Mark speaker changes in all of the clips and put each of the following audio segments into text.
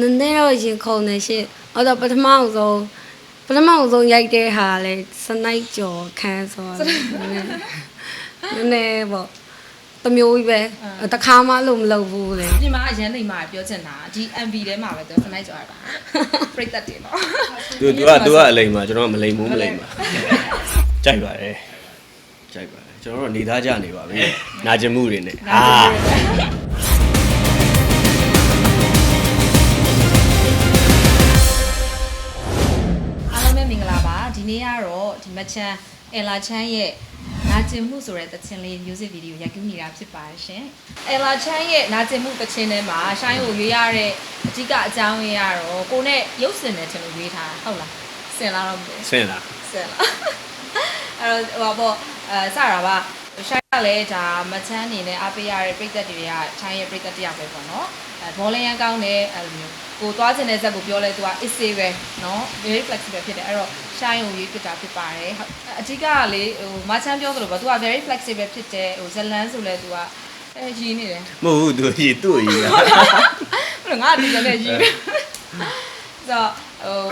Speaker 1: နည်းနည်းတော့ရင်ခုန်နေရှင်အဲ့တော့ပထမအောင်ဆုံးပထမအောင်ဆုံးရိုက်တဲ့ဟာလဲစနိုက်ကြော်ခန်းဆိုတော့နည်းနည်းနည်းနည်းပေါ့တစ်မျိုးကြီးပဲတခါမှလို့မလုပ်ဘူးလေ
Speaker 2: ပြင်မာအရန်လိမ္မာပြောချင်တာဒီ MV ထဲမှာပဲသူစနိုက်ကြော်ရတာပြိသက်တယ်နော်
Speaker 3: သူသူကသူကအလိမ်မှာကျွန်တော်ကမလိမ်ဘူးမလိမ်ပါကြိုက်ပါတယ်ကြိုက်ပါတယ်ကျွန်တော်တို့နေသားကြနေပါပြီနာကျင်မှုတွေနဲ့အာ
Speaker 2: အား မချမ်းအယ်လာချမ်းရဲ့နာကျင်မှုဆိုတဲ့သချင်းလေး music video ရိုက်ကူးနေတာဖြစ်ပါတယ်ရှင်အယ်လာချမ်းရဲ့နာကျင်မှုသချင်းထဲမှာရှိုင်းကိုရွေးရတဲ့အဓိကအကြောင်းရင်းကတော့ကိုနဲ့ရုပ်စင်တယ်ချင်လို့ရွေးထားတာဟုတ်လားစင်လာတော့မသိဘူး
Speaker 3: ဆင်းလား
Speaker 2: ဆယ်လားအဲ့တော့ဟိုပါပေါ့အဲစတာပါ ရှိုင်းကလည်းဒါမချမ်းအနေနဲ့အားပေးရတဲ့ပြိသက်တွေကချိုင်းရဲ့ပြိသက်တယောက်ပဲပေါ့နော်အဲဘောလင်းရန်ကောင်းတဲ့အဲ့လိုမျိုးကိုသွားချင်တဲ့ဇက်ကိုပြောလဲသူက is say ပဲနော် very flexible ဖြစ်တယ်အဲ့တော့ရှိုင်းကိုရွေးပြတာဖြစ်ပါတယ်ဟုတ်အဓိကကလေဟိုမချမ်းပြောသလိုပေါ့သူက very flexible ဖြစ်တယ်ဟိုဇလန်းဆိုလဲသူကအဲရင်းနေတယ်
Speaker 3: မဟုတ်ဘူးသူရေသူ့ရေက
Speaker 2: ဟုတ်တယ်ငါဒီလည်းရင်းနေဆိုတော့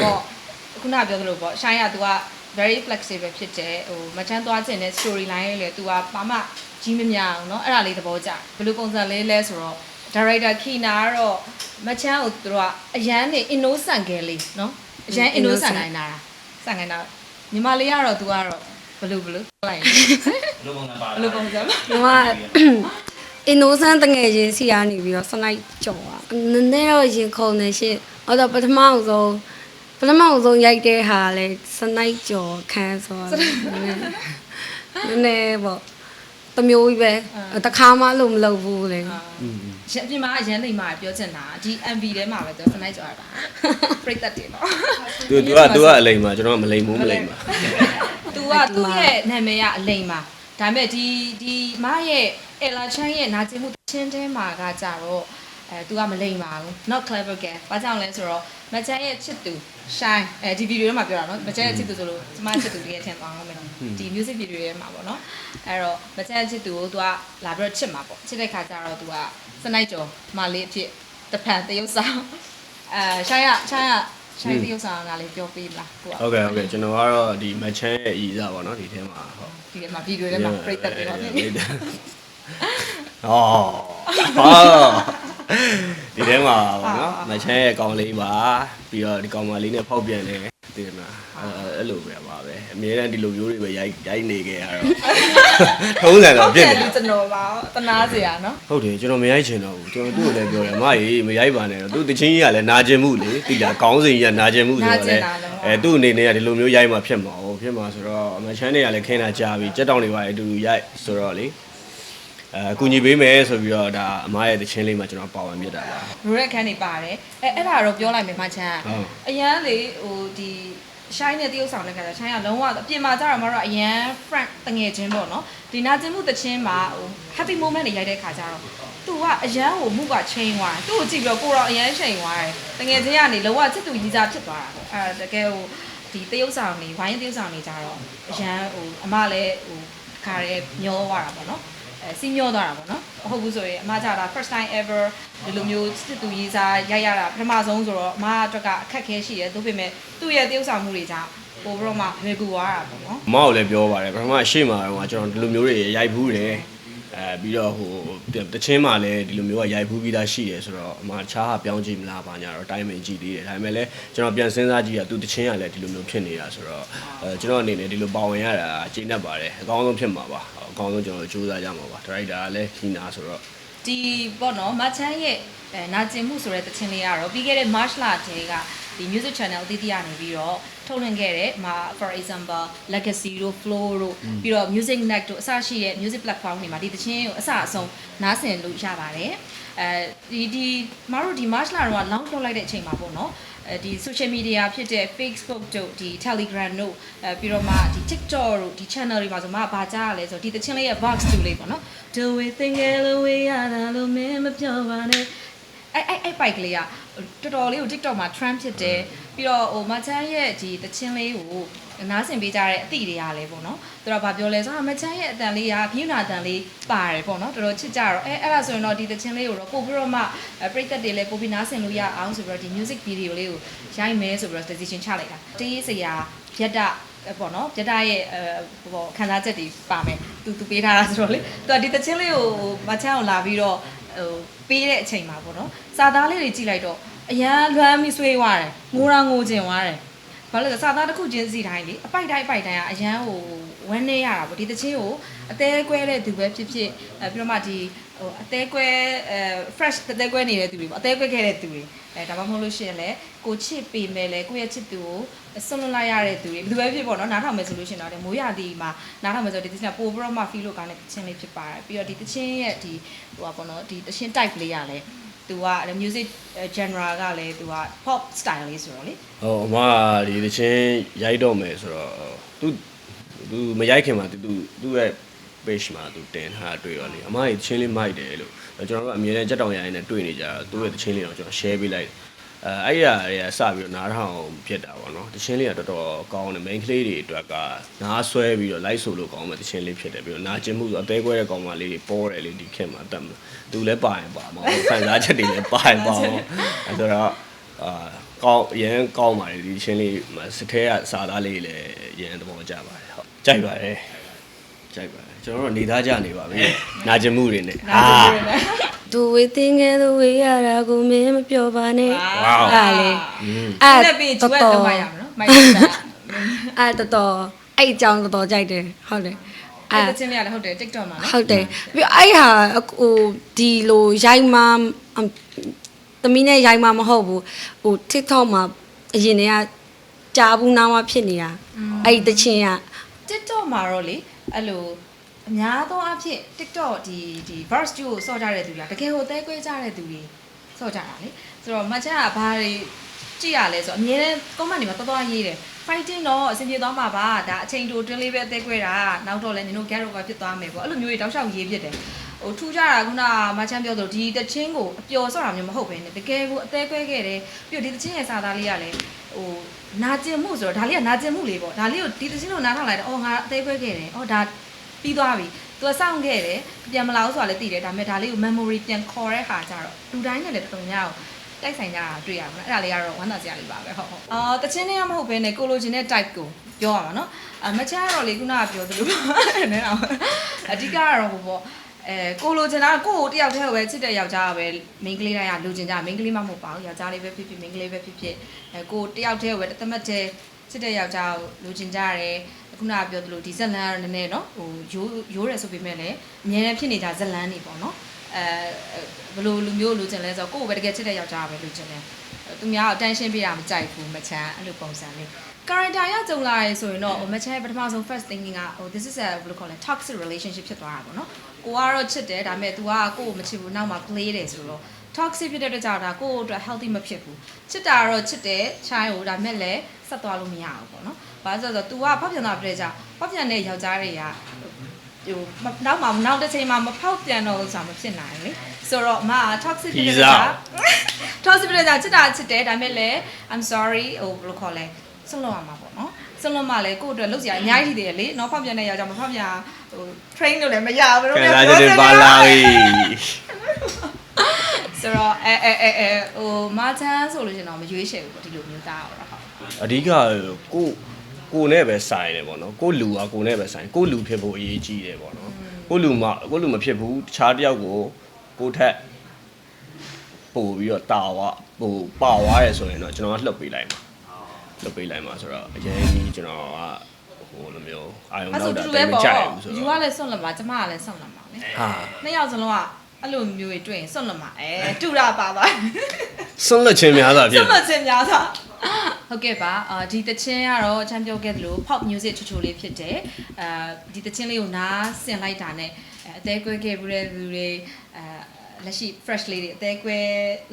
Speaker 2: ဟိုပေါ့ခုနပြောသလိုပေါ့ရှိုင်းက तू က very flexible ဖြစ်တယ်ဟိုမချမ်းသွားခြင်းတဲ့ story line လေးလေ तू ကဘာမှကြီးမများအောင်เนาะအဲ့ဒါလေးသဘောကျဘယ်လိုပုံစံလေးလဲဆိုတော့ director Kina ကတော့မချမ်းကိုသူတို့ကအရန်နေ innocent ကလေးเนาะအရန် innocent နိုင်တာစံခိုင်းတာညီမလေးကတော့ तू ကတော့ဘယ်လိုဘယ်လိုလိုက်
Speaker 4: လိုပုံစံပါ
Speaker 2: ဘယ်လိုပုံစံလဲ
Speaker 1: ဒီမှာ innocent တငယ်ချင်းစီကနေပြီးတော့စနိုက်ကြော်อ่ะနည်းနည်းတော့ရင်ခုန်နေရှင်အဲ့တော့ပထမအောင်ဆုံး ပထမအောင်ဆုံးရိုက်တဲ့ဟာလဲစနိုက်ကြော်ခန်းဆိုတော့နည်းနည်းနည်းနည်းပေါ့တစ်မျိုးကြီးပဲတခါမှလို့မလုပ်ဘူးလေ
Speaker 2: ရန်ပြင်မာအရန်လိမ္မာပြောချင်တာဒီ MV ထဲမှာပဲသူစနိုက်ကြော်ရတာပြိသက်တယ်နော်
Speaker 3: သူသူကသူကအလိမ်မှာကျွန်တော်ကမလိမ်ဘူးမလိမ်ပါ
Speaker 2: तू ကသူ့ရဲ့နာမည်ကအလိမ်ပါဒါပေမဲ့ဒီဒီမရဲ့အလာချန်ရဲ့နာကျင်မှုချင်းတဲမှာကကြတော့ အဲသူကမလိမ်ပါဘူး not clever girl ဘာကြောင့်လဲဆိုတော့မချန်ရဲ့ချစ်သူ shine အဲဒီဗီဒီယိုထဲမှာပြောတာနော်မချန်ရဲ့ချစ်သူဆိုလို့ကျမချစ်သူတကယ်ထင်သွားအောင်မယ်ဒီ music video ထဲမှာပေါ့နော်အဲ့တော့မချန်ရဲ့ချစ်သူကိုသူကလာပြီးတော့ချစ်မှာပေါ့ချစ်တဲ့ခါကျတော့သူကစနိုက်ကျော်မလေးအဖြစ်တဖန်တရုတ်ဆောင်အဲ shine က shine က shine တရုတ်ဆောင်ကလည်းပြောပေးမလားကိုက
Speaker 3: ဟုတ်ကဲ့ဟုတ်ကဲ့ကျွန်တော်ကတော့ဒီမချန်ရဲ့ဤစားပေါ့နော်ဒီထဲမှာဟုတ်
Speaker 2: ဒီထဲမှာဗီဒီယိုထဲမှာပြည့်တက်တယ်ပေါ့နော်
Speaker 3: အော်အော် ဒီထဲမှာပေါ့နော်မချမ်းရဲ့ကောင်လေးပါပြီးတော့ဒီကောင်မလေးနဲ့ဖောက်ပြန်တယ်သိတယ်မလားအဲအဲ့လိုပဲပါပဲအများအားဒီလိုမျိုးတွေပဲရိုက်ရိုက်နေခဲ့ရတော့ထုံးစံတော့ပြစ်နေ
Speaker 2: ကျွန်တော်ပါတနာစရာနော်
Speaker 3: ဟုတ်တယ်ကျွန်တော်မရိုက်ချင်တော့ဘူးကျွန်တော်သူ့ကိုလည်းပြောတယ်အမကြီးမရိုက်ပါနဲ့တော့သူတချင်းကြီးကလည်းနာကျင်မှုလေတိလာကောင်းစင်ကြီးကနာကျင်မှုဆိုတော့လေအဲသူ့အနေနဲ့ကဒီလိုမျိုးရိုက်မှဖြစ်မှာဟုတ်ဖြစ်မှာဆိုတော့အမချမ်းတွေကလည်းခင်းတာကြားပြီးကြက်တောင်တွေပါအတူတူရိုက်ဆိုတော့လေ အဲအကူညီပေးမယ်ဆိုပြီးတော့ဒါအမရဲ့တချင်းလေးမှာကျွန်တော်ပါဝင်ပြတာပါ
Speaker 2: ရိုရက်ခန်းနေပါတယ်အဲအဲ့ဒါတော့ပြောလိုက်မယ်မချမ်း
Speaker 3: ဟုတ်
Speaker 2: အရန်လေဟိုဒီရှိုင်းနဲ့တရုပ်ဆောင်တဲ့ခါကျရှိုင်းကလုံးဝအပြင်မှာကျတော့မတော့အရန် friend တငယ်ချင်းပေါ့နော်ဒီနာကျင်မှုတချင်းမှာဟို happy moment တွေရိုက်တဲ့ခါကျတော့သူကအရန်ကိုမှုကချိန်သွားတယ်သူ့ကိုကြည့်ပြီးတော့ကိုတော့အရန်ချိန်သွားတယ်တငယ်ချင်းကနေလုံးဝချစ်သူကြီးစားဖြစ်သွားတာပေါ့အဲတကယ်ဟိုဒီတရုပ်ဆောင်နေဝိုင်းတရုပ်ဆောင်နေကြတော့အရန်ဟိုအမလည်းဟိုခါရဲမျောသွားတာပေါ့နော် အဲစီးမျောသွားတာပေါ့နော်မဟုတ်ဘူးဆိုရင်အမကြတာ first time ever ဒီလိုမျိုးစစ်သူရေးစားရိုက်ရတာပထမဆုံးဆိုတော့အမအတွက်ကအခက်ခဲရှိတယ်ဒါပေမဲ့သူ့ရဲ့တရုပ်ဆောင်မှုတွေကြောင့်ပိုပြီးတော့မှလွယ်ကူသွားတာပေါ့နော်
Speaker 3: အမကိုလည်းပြောပါတယ်ပထမအရှိမတော့ကျွန်တော်ဒီလိုမျိုးတွေရိုက်ဘူးတယ် အဲပြီးတော့ဟိုတချင်းမှလည်းဒီလိုမျိုးကရိုက်ဘူးပြီးသားရှိတယ်ဆိုတော့အမချားဟာပြောင်းကြည့်မလားပါညာတော့တိုင်းမင်ကြည့်သေးတယ်ဒါပေမဲ့လည်းကျွန်တော်ပြန်စဉ်းစားကြည့်ရသူတချင်းကလည်းဒီလိုမျိုးဖြစ်နေတာဆိုတော့အဲကျွန်တော်အနေနဲ့ဒီလိုပါဝင်ရတာကျေနပ်ပါတယ်အကောင်းဆုံးဖြစ်မှာပါအကောင်းဆုံးကျွန်တော်ကြိုးစားကြမှာပါဒါရိုက်တာကလည်းခီနာဆိုတော့
Speaker 2: ဒီပေါ့နော်မချမ်းရဲ့အဲနာကျင်မှုဆိုတဲ့တခြင်းလေးကတော့ပြီးခဲ့တဲ့ March လတည်းက ဒီ music channel အသီးသီးကနေပြီးတော့ထုတ်လွှင့်ခဲ့တဲ့မှာ for example legacy တို့ flow တို့ပြီးတော့ music net တို့အစရှိတဲ့ music platform တွေမှာဒီတခြင်းကိုအစအဆုံးနားဆင်လို့ရပါတယ်အဲဒီဒီမတို့ဒီ March လတော့ launch လုပ်လိုက်တဲ့အချိန်မှာပေါ့နော်အဲဒီ social media ဖြစ်တဲ့ Facebook တို့ဒီ Telegram တို့အဲပြီးတော့မှဒီ TikTok တို့ဒီ channel တွေမှာဆိုမှဘာကြားရလဲဆိုတော့ဒီတခြင်းလေးရဲ့ box 2လေးပေါ့နော် Do we think it way ရတာလို့မင်းမပြောပါနဲ့ အဲ့အဲ့အဲ့ပိုက်ကလေးကတော်တော်လေးကို TikTok မှာ trend ဖြစ်တယ်ပြီးတော့ဟိုမချမ်းရဲ့ဒီတချင်းလေးကိုနားဆင်ပေးကြတဲ့အသည့်တွေကလည်းပေါ့နော်သူတို့ကဘာပြောလဲဆိုတော့မချမ်းရဲ့အတန်လေးကခင်းနာအတန်လေးပါတယ်ပေါ့နော်တော်တော်ချစ်ကြတော့အဲအဲ့ဒါဆိုရင်တော့ဒီတချင်းလေးကိုတော့ပို့ပြီးတော့မှပရိသတ်တွေလည်းပို့ပြီးနားဆင်လို့ရအောင်ဆိုပြီးတော့ဒီ music video လေးကိုရိုက်မယ်ဆိုပြီးတော့ decision ချလိုက်တာတေးစရာရက်တပေါ့နော်ပြတရဲ့အဲပေါ့ခံစားချက်တွေပါမယ်သူသူပေးထားတာဆိုတော့လေသူကဒီတချင်းလေးကိုမချမ်းကိုလာပြီးတော့ ဟိုပေးတဲ့အချိန်မှာပေါ့နော်စာသားလေးတွေကြည့်လိုက်တော့အရန်လွမ်းပြီးဆွေးသွားတယ်ငိုးရငိုးကျင်သွားတယ်ဘာလို့လဲစာသားတစ်ခုချင်းစီတိုင်းလေအပိုက်တိုင်းအပိုက်တိုင်းကအရန်ဟိုဝမ်းနေရတာပေါ့ဒီတချင်းကိုအသေးကွဲတဲ့သူပဲဖြစ်ဖြစ်အဲပြီးတော့မှဒီ ဟိုအသေးကွဲအဲ fresh အသေးကွဲနေတဲ့သူတွေပေါ့အသေးကွဲခဲ့တဲ့သူတွေအဲဒါမှမဟုတ်လို့ရှိရင်လည်းကိုချစ်ပေမဲ့လည်းကိုယ့်ရဲ့ချစ်သူကိုဆွလွန်လိုက်ရတဲ့သူတွေဘယ်သူပဲဖြစ်ပေါ့နော်နားထောင်မယ်ဆိုလို့ရှိရင်တော့မိုးရသည်မှာနားထောင်မယ်ဆိုဒီတချင်းကပိုပြီးတော့မှ feel လို့ကောင်းတဲ့တချင်းလေးဖြစ်ပါတယ်ပြီးတော့ဒီတချင်းရဲ့ဒီဟိုပါပေါ့နော်ဒီတချင်း type လေးရလဲသူက music genre ကလည်းသူက pop style လေးဆိုတော့လေ
Speaker 3: ဟိုအမကဒီတချင်းရိုက်တော့မယ်ဆိုတော့သူသူမရိုက်ခင်မှာသူသူသူ့ရဲ့ page မှာသူတင်ထားတွေ့ရောလေအမကြီးတချင်းလေးမိုက်တယ်လို့ကျွန်တော်တို့အမြဲတမ်းကြက်တောင်ရိုင်းနဲ့တွေ့နေကြသူ့ရဲ့တချင်းလေးတော့ကျွန်တော် share ပေးလိုက်အဲအဲ့ရတွေကစပြီးတော့နားထောင်ဖြစ်တာပေါ့နော်တချင်းလေးကတော်တော်ကောင်းတယ် main ကလေးတွေအတွက်ကနားဆွဲပြီးတော့ live ဆိုလို့ကောင်းမယ်တချင်းလေးဖြစ်တယ်ပြီးတော့နားကျင်မှုဆိုအသေးကွဲတဲ့ကောင်မလေးတွေပေါ်တယ်လေဒီခင်မှာတတ်မှာသူလည်းပါရင်ပါမှာခံစားချက်တွေလည်းပါရင်ပါမှာအဲဆိုတော့အာကောင်းရန်ကောင်းပါတယ်ဒီချင်းလေးစထဲကစာသားလေးလည်းရန်သဘောကျပါတယ်ဟုတ်ကြိုက်ပါတယ် ကြိုက်ပါတယ်ကျွန်တော်တို့နေသားကြနေပါပြီနာကျင်မှုတွေနဲ့
Speaker 2: နားကြည့်ရမယ်
Speaker 1: သူဝေးသိငယ်သူဝေးရတာကိုမင်းမပြောပါနဲ့
Speaker 3: ဝေါ
Speaker 1: အားလေ
Speaker 2: အဲ့ဒါပြီးကျွတ်တော့မှရမှာနော်မိုက်တာ
Speaker 1: အဲ့တော်တော်အဲ့အကြောင်းတော်တော်ကြိုက်တယ်ဟုတ်တယ်
Speaker 2: အဲ့
Speaker 1: အဲ့
Speaker 2: တချင်းလေးကလည်းဟုတ်တယ် TikTok မှာနော်
Speaker 1: ဟုတ်တယ်ပြီးတော့အဲ့ဟာဟိုဒီလိုရိုက်မှအမ်သမီးနဲ့ရိုက်မှမဟုတ်ဘူးဟို TikTok မှာအရင်တည်းကကြားဘူးနားမှဖြစ်နေတာအဲ့ဒီတချင်းက
Speaker 2: TikTok မှာတော့လေ အဲ့လိုအများသောအားဖြင့် TikTok ဒီဒီ verse 2ကိုစော့ကြတဲ့သူတွေကတကယ်ကိုအသေးကွဲကြတဲ့သူတွေစော့ကြတာလေဆိုတော့မချက်ကဘာတွေကြည့်ရလဲဆိုတော့အမြဲတမ်း comment တွေမှာတော်တော်ရေးတယ် fighting တော့အဆင်ပြေသွားမှာပါဒါအချိန်တိုတွင်းလေးပဲအသေးကွဲတာနောက်တော့လည်းနင်တို့ get over ဖြစ်သွားမယ်ပေါ့အဲ့လိုမျိုးတွေတောက်လျှောက်ရေးဖြစ်တယ် ဟိုထူးကြတာခုနမချမ်းပြောသလိုဒီတချင်းကိုအပျော်စော့တာမျိုးမဟုတ်ဘဲနဲ့တကယ်ကိုအသေးကွဲခဲ့တယ်ပြီးတော့ဒီတချင်းရဲ့စာသားလေးကလည်းဟိုနာကျင်မှုဆိုတော့ဒါလေးကနာကျင်မှုလေးပေါ့ဒါလေးကိုဒီတချင်းကိုနားထောင်လိုက်တော့အော်ငါအသေးကွဲခဲ့တယ်အော်ဒါပြီးသွားပြီသူကစောင့်ခဲ့တယ်ပြန်မလာဘူးဆိုတာလည်းသိတယ်ဒါပေမဲ့ဒါလေးကို memory ပြန်ခေါ်တဲ့ခါကျတော့လူတိုင်းနဲ့လည်းတော်တော်များကိုတိုက်ဆိုင်ကြတာတွေ့ရမှာနော်အဲ့ဒါလေးကတော့ဝမ်းသာစရာလေးပါပဲဟုတ်ဟုတ်အာတချင်းလေးကမဟုတ်ဘဲနဲ့ကိုလိုချင်တဲ့ type ကိုပြောရမှာနော်အမချမ်းကတော့လေခုနကပြောသလိုနဲတော့အဓိကကတော့ဟိုပေါ့ အဲကိုလိုချင်တာကိုကိုတယောက်တည်းကိုပဲချစ်တဲ့ယောက်ျားကပဲမိန်းကလေးတိုင်းကလိုချင်ကြမိန်းကလေးမှမဟုတ်ပါဘူးယောက်ျားလေးပဲဖြစ်ဖြစ်မိန်းကလေးပဲဖြစ်ဖြစ်အဲကိုတယောက်တည်းကိုပဲတသက်တည်းချစ်တဲ့ယောက်ျားကိုလိုချင်ကြတယ်ခုနကပြောသလိုဒီဇက်လန်ကတော့နည်းနည်းနော်ဟိုရိုးရိုးတယ်ဆိုပေမဲ့လည်းအများနဲ့ဖြစ်နေကြဇက်လန်နေပေါ့နော်အဲဘယ်လိုလူမျိုးလိုချင်လဲဆိုတော့ကိုကိုပဲတကယ်ချစ်တဲ့ယောက်ျားပဲလိုချင်တယ်သူများကို tension ပေးတာမကြိုက်ဘူးမချမ်းအဲ့လိုပုံစံလေး character ရကြုံလာရဲဆိုရင်တော့ဟိုမချမ်းရဲ့ပထမဆုံး first thinking ကဟို this is a ဘယ်လိုခေါ်လဲ toxic relationship ဖြစ်သွားတာပေါ့နော် ကိုကတော့ချစ်တယ်ဒါပေမဲ့ तू ကကိုကိုမချစ်ဘူးနောက်မှ play တယ်ဆိုတော့ toxic ဖြစ်တဲ့အတွက်ကြောင့်ဒါကိုယ့်အတွက် healthy မဖြစ်ဘူးချစ်တာကတော့ချစ်တယ် child ကိုဒါပေမဲ့လည်းဆက်သွားလို့မရဘူးပေါ့နော်ဘာလို့လဲဆိုတော့ तू ကဖောက်ပြန်တာပြတဲ့ကြောင့်ဖောက်ပြန်တဲ့ယောက်ျားတွေကဟိုနောက်မှနောက်တစ်ချိန်မှမဖောက်ပြန်တော့ဆိုတာမဖြစ်နိုင်ဘူးလေဆိုတော့အမက toxic ဖြစ်တဲ့ကြောင့် toxic ဖြစ်တဲ့ကြောင့်ချစ်တာချစ်တယ်ဒါပေမဲ့လည်း I'm sorry ဟိုဘယ်လိုခေါ်လဲဆွန့်လွတ်ရမှာပေါ့နော် ဆွန့်လွတ်မှလည်းကိုယ့်အတွက်လုပ်စရာအများကြီးရှိသေးတယ်လေနော်ဖောက်ပြန်တဲ့ယောက်ျားမဖောက်ပြန်ဟို train လို့လည်းမရဘူး
Speaker 3: ခံစားချက်တွေပါလာပြီ
Speaker 2: ဆိုတော့အဲအဲအဲအဲဟိုမာချန်ဆိုလို့ရှင်တော့မရွေးချယ်ဘူးပေါ့ဒီလိုမျိုးသားတော့ဟုတ်
Speaker 3: အဓိကကိုကိုနဲ့ပဲဆိုင်တယ်ပေါ့နော်ကိုလူကကိုနဲ့ပဲဆိုင်ကိုလူဖြစ်ဖို့အရေးကြီးတယ်ပေါ့နော်ကိုလူမကိုလူမဖြစ်ဘူးတခြားတယောက်ကိုကိုထက်ပို့ပြီးတော့တာဝဟိုပါဝါရဲဆိုရင်တော့ကျွန်တော်ကလှုပ်ပေးလိုက်မှာ လှုပ်ပေးလိုက်မှာဆိုတော့အရင်ကြီးကျွန်တော်ကဟိုလိုမျိုးအာယုံ
Speaker 2: အဲ့
Speaker 3: နော
Speaker 2: ဆို
Speaker 3: က်တာ
Speaker 2: တူတူ
Speaker 3: တိ
Speaker 2: ပဲ
Speaker 3: တ်မ
Speaker 2: ပေါ့
Speaker 3: ကြိုက်ဘူးဆို
Speaker 2: ယူ
Speaker 3: တော့
Speaker 2: ကလည်းဆွန့်လက်မှာကျမကလည်းဆွန့်လက်မှာလေ
Speaker 3: ဟာ
Speaker 2: နှစ်ယောက်စလုံးကအဲ့လိုမျိုးတွေတွေ့ရင်ဆွန့်လက်မှာအဲတူတာပါသွား
Speaker 3: ဆွန့်လွတ်ခြင်းများစွာဖြ
Speaker 2: ဆွ
Speaker 3: စ်
Speaker 2: န့်လက်ခြင်းများစွာဟုတ်ကဲ့ပါအာဒီတချင်းကတော့ချမ်းပြောခဲ့သလို pop music ချိုချိုလေးဖြစ်တယ်အာဒီတချင်းလေးကိုနားဆင်လိုက်တာနဲ့အဲအသေးကွဲခဲ့ပြီးတဲ့လူတွေအဲ လက်ရှိ fresh လေးတွေအသေးကွဲ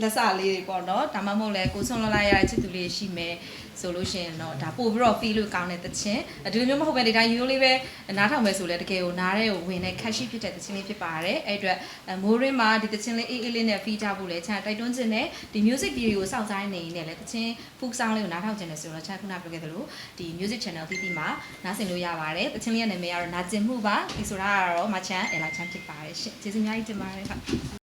Speaker 2: လက်စလေးတွေပေါ့နော်ဒါမှမဟုတ်လဲကိုဆွန်လွန်လိုက်ရတဲ့ချစ်သူလေးရှိမယ်ဆိုလို့ရှိရင်တော့ဒါပို့ပြီးတော့ feel လို့ကောင်းတဲ့တခြင်းဒီလိုမျိုးမဟုတ်ပဲဒီတိုင်းရိုးရိုးလေးပဲနားထောင်မယ်ဆိုလဲတကယ်ကိုနားတဲ့ကိုဝင်တဲ့ catchy ဖြစ်တဲ့တခြင်းလေးဖြစ်ပါတယ်အဲ့အတွက်မိုးရင်းမှာဒီတခြင်းလေးအေးအေးလေးနဲ့ feel ကြဖို့လဲချန်တိုက်တွန်းခြင်းနဲ့ဒီ music video ကိုစောင့်စားနေနေလဲတခြင်း folk sound လေးကိုနားထောင်ခြင်းနဲ့ဆိုတော့ချန်ခုနပြောခဲ့သလိုဒီ music channel တီးတီးမှာနားဆင်လို့ရပါတယ်တခြင်းလေးရဲ့နာမည်ကတော့နာကျင်မှုပါဒီဆိုတာကတော့မချန်အလာချန်ဖြစ်ပါတယ်ရှင်ကျေးဇူးအများကြီးတင်ပါတယ်ဟုတ်